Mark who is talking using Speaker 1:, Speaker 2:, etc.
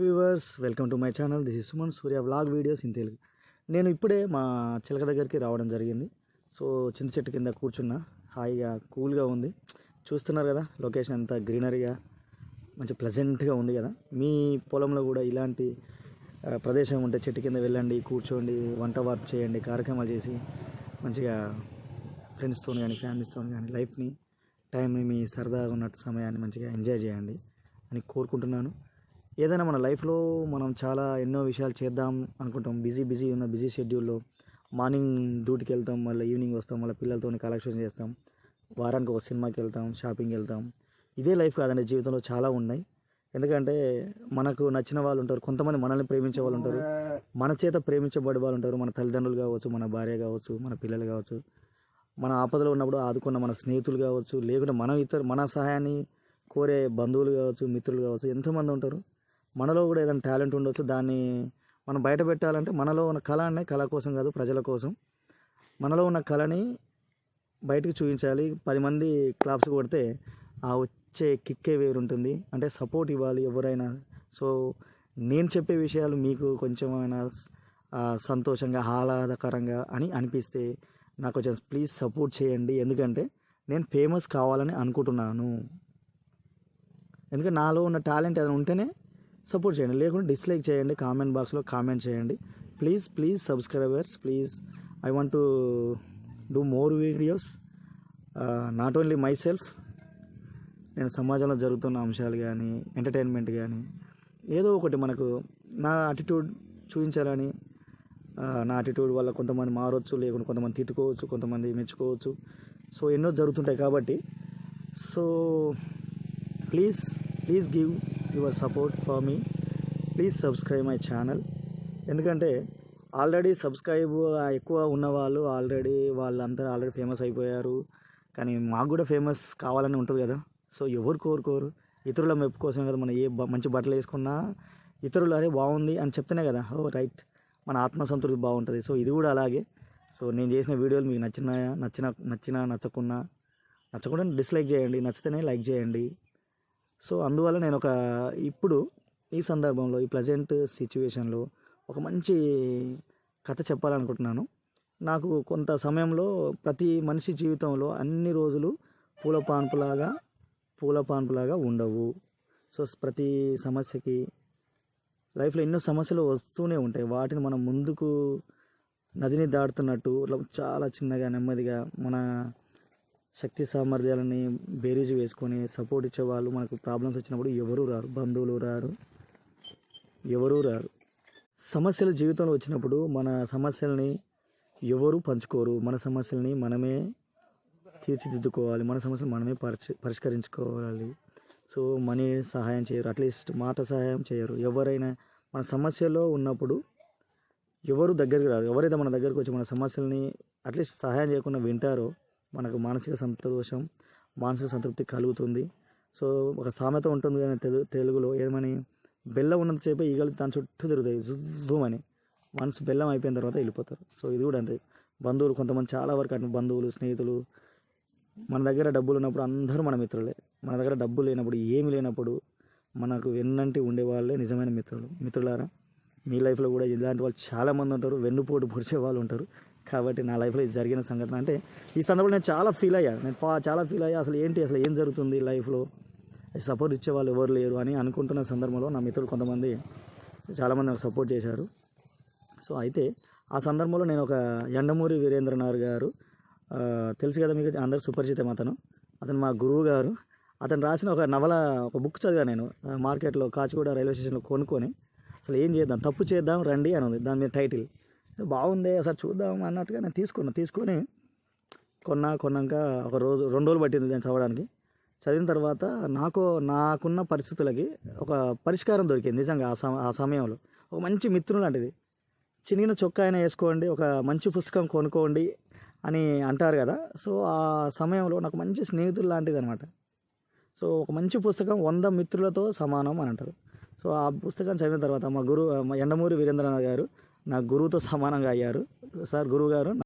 Speaker 1: Viewers welcome to my channel this is Suman Surya vlog videos in Telugu నేను ఇప్పుడే మా చిలక దగ్గరికి రావడం జరిగింది. సో చింత చెట్టు కింద కూర్చున్నా. హాయిగా కూల్గా ఉంది. చూస్తున్నారు కదా లొకేషన్ అంతా గ్రీనరీగా మంచి ప్లెజెంట్గా ఉంది కదా. మీ పొలంలో కూడా ఇలాంటి ప్రదేశం ఉంటే చెట్టు కింద వెళ్ళండి కూర్చోండి వంట వార్పు చేయండి కార్యక్రమాలు చేసి మంచిగా ఫ్రెండ్స్తో కానీ ఫ్యామిలీస్తో కానీ లైఫ్ని టైంని మీ సరదాగా ఉన్నట్టు సమయాన్ని మంచిగా ఎంజాయ్ చేయండి అని కోరుకుంటున్నాను. ఏదైనా మన లైఫ్లో మనం చాలా ఎన్నో విషయాలు చేద్దాం అనుకుంటాం. బిజీ బిజీ ఉన్న బిజీ షెడ్యూల్లో మార్నింగ్ డ్యూటీకి వెళ్తాం మళ్ళీ ఈవినింగ్ వస్తాం మళ్ళీ పిల్లలతో కలెక్షన్ చేస్తాం వారానికి ఒక సినిమాకి వెళ్తాం షాపింగ్కి వెళ్తాం. ఇదే లైఫ్ కాదండి జీవితంలో చాలా ఉన్నాయి. ఎందుకంటే మనకు నచ్చిన వాళ్ళు ఉంటారు కొంతమంది మనల్ని ప్రేమించే వాళ్ళు ఉంటారు మన చేత ప్రేమించబడే వాళ్ళు ఉంటారు. మన తల్లిదండ్రులు కావచ్చు మన భార్య కావచ్చు మన పిల్లలు కావచ్చు మన ఆపదలో ఉన్నప్పుడు ఆదుకున్న మన స్నేహితులు కావచ్చు లేకుంటే మనం ఇతర మన సహాయాన్ని కోరే బంధువులు కావచ్చు మిత్రులు కావచ్చు ఎంతోమంది ఉంటారు. మనలో కూడా ఏదైనా టాలెంట్ ఉండొచ్చు దాన్ని మనం బయట పెట్టాలంటే మనలో ఉన్న కళ అనే కళ కోసం కాదు ప్రజల కోసం. మనలో ఉన్న కళని బయటకు చూపించాలి. పది మంది క్లాప్స్ కొడితే ఆ వచ్చే కిక్కే వేరుంటుంది. అంటే సపోర్ట్ ఇవ్వాలి ఎవరైనా. సో నేను చెప్పే విషయాలు మీకు కొంచెమైనా సంతోషంగా ఆహ్లాదకరంగా అని అనిపిస్తే నాకు కొంచెం ప్లీజ్ సపోర్ట్ చేయండి. ఎందుకంటే నేను ఫేమస్ కావాలని అనుకుంటున్నాను. ఎందుకంటే నాలో ఉన్న టాలెంట్ ఏదైనా ఉంటేనే సపోర్ట్ చేయండి. లేకుంటే డిస్లైక్ చేయండి. కామెంట్ బాక్స్లో కామెంట్ చేయండి. Please please subscribers please. I want to do more videos not only myself నేను సమాజంలో జరుగుతున్న అంశాలు కానీ ఎంటర్టైన్మెంట్ కానీ ఏదో ఒకటి మనకు నా అటిట్యూడ్ చూపించాలని uh, నా అటిట్యూడ్ వల్ల కొంతమంది మారొచ్చు లేకుంటే కొంతమంది తిట్టుకోవచ్చు కొంతమంది మెచ్చుకోవచ్చు. సో ఎన్నో జరుగుతుంటాయి కాబట్టి so please please give your support for me please subscribe my channel ఎందుకంటే ఆల్రెడీ సబ్స్క్రైబ్ ఎక్కువ ఉన్నవాళ్ళు ఆల్రెడీ వాళ్ళందరూ ఆల్రెడీ ఫేమస్ అయిపోయారు. కానీ మాకు కూడా ఫేమస్ కావాలని ఉంటుంది కదా. సో ఎవరు కోరుకోరు? ఇతరుల మెప్పు కోసం కదా మనం ఏ మంచి బట్టలు వేసుకున్నా ఇతరులు అరే బాగుంది అని చెప్తేనే కదా. Oh right. మన ఆత్మసంతృప్తి బాగుంటుంది. సో ఇది కూడా అలాగే. సో నేను చేసిన వీడియోలు మీకు నచ్చినాయా? నచ్చిన నచ్చినా నచ్చకున్నా? నచ్చకుండా డిస్లైక్ చేయండి. నచ్చితేనే లైక్ చేయండి. సో అందువల్ల నేను ఒక ఇప్పుడు ఈ సందర్భంలో ఈ ప్రజెంట్ సిచ్యువేషన్లో ఒక మంచి కథ చెప్పాలనుకుంటున్నాను. నాకు కొంత సమయంలో ప్రతి మనిషి జీవితంలో అన్ని రోజులు పూల పాన్పులాగా పూల పాన్పులాగా ఉండవు. సో ప్రతి సమస్యకి లైఫ్లో ఎన్నో సమస్యలు వస్తూనే ఉంటాయి. వాటిని మనం ముందుకు నదిని దాటుతున్నట్టు ఇట్లా చాలా చిన్నగా నెమ్మదిగా మన శక్తి సామర్థ్యాలని బేరీజు వేసుకొని సపోర్ట్ ఇచ్చే వాళ్ళు మనకు ప్రాబ్లమ్స్ వచ్చినప్పుడు ఎవరు రారు. బంధువులు రారు. ఎవరూ రారు. సమస్యలు జీవితంలో వచ్చినప్పుడు మన సమస్యల్ని ఎవరు పంచుకోరు. మన సమస్యల్ని మనమే తీర్చిదిద్దుకోవాలి. మన సమస్యలు మనమే పరిచి పరిష్కరించుకోవాలి. సో మనీ సహాయం చేయరు. అట్లీస్ట్ మాట సహాయం చేయరు. ఎవరైనా మన సమస్యలో ఉన్నప్పుడు ఎవరు దగ్గరికి రారు. ఎవరైతే మన దగ్గరకు వచ్చి మన సమస్యల్ని అట్లీస్ట్ సహాయం చేయకుండా వింటారో మనకు మానసిక సంతోషం మానసిక సంతృప్తి కలుగుతుంది. సో ఒక సామెత ఉంటుంది కానీ తెలు తెలుగులో ఏమని బెల్లం ఉన్నంతసేపు ఈగలు దాని చుట్టూ తిరుగుతాయి జువ్వమని మనసు బెల్లం అయిపోయిన తర్వాత వెళ్ళిపోతారు. సో ఇది కూడా అంతే. బంధువులు కొంతమంది చాలా వరకు అంటే బంధువులు స్నేహితులు మన దగ్గర డబ్బులు ఉన్నప్పుడు అందరూ మన మిత్రులే. మన దగ్గర డబ్బు లేనప్పుడు ఏమి లేనప్పుడు మనకు వెన్నంటి ఉండేవాళ్ళే నిజమైన మిత్రులు. మిత్రులారా మీ లైఫ్లో కూడా ఇలాంటి వాళ్ళు చాలామంది ఉంటారు. వెన్నుపోటు పొడిచే వాళ్ళు ఉంటారు. కాబట్టి నా లైఫ్లో ఇది జరిగిన సంఘటన. అంటే ఈ సందర్భంలో నేను చాలా ఫీల్ అయ్యాను నేను చాలా ఫీల్ అయ్యా. అసలు ఏంటి? అసలు ఏం జరుగుతుంది లైఫ్లో? సపోర్ట్ ఇచ్చే వాళ్ళు ఎవరు లేరు అని అనుకుంటున్న సందర్భంలో నా మిత్రులు కొంతమంది చాలామంది నాకు సపోర్ట్ చేశారు. సో అయితే ఆ సందర్భంలో నేను ఒక ఎండమూరి వీరేంద్రనాథ్ గారు తెలుసు కదా మీకు? అందరు సుపరిచితం అతను. అతను మా గురువు గారు. అతను రాసిన ఒక నవల ఒక బుక్ చదివా నేను మార్కెట్లో కాచిగూడ రైల్వే స్టేషన్లో కొనుక్కొని. అసలు ఏం చేద్దాం? తప్పు చేద్దాం రండి అని ఉంది. దాని మీద టైటిల్. బాగుంది అసలు చూద్దాం అన్నట్టుగా నేను తీసుకున్నా. తీసుకొని కొన్నా కొన్నాక ఒక రోజు రెండు రోజులు పట్టింది దాన్ని చదవడానికి. చదివిన తర్వాత నాకు నాకున్న పరిస్థితులకి ఒక పరిష్కారం దొరికింది నిజంగా ఆ సమ ఆ సమయంలో. ఒక మంచి మిత్రులు లాంటిది. చినిగిన చొక్కా అయినా వేసుకోండి ఒక మంచి పుస్తకం కొనుక్కోండి అని అంటారు కదా. సో ఆ సమయంలో నాకు మంచి స్నేహితులు లాంటిది అనమాట. సో ఒక మంచి పుస్తకం వంద మిత్రులతో సమానం అని అంటారు. సో ఆ పుస్తకం చదివిన తర్వాత మా గురువు మా ఎండమూరి వీరేంద్రనాథ్ గారు నా గురువుతో సమానంగా అయ్యారు. సార్ గురువు గారు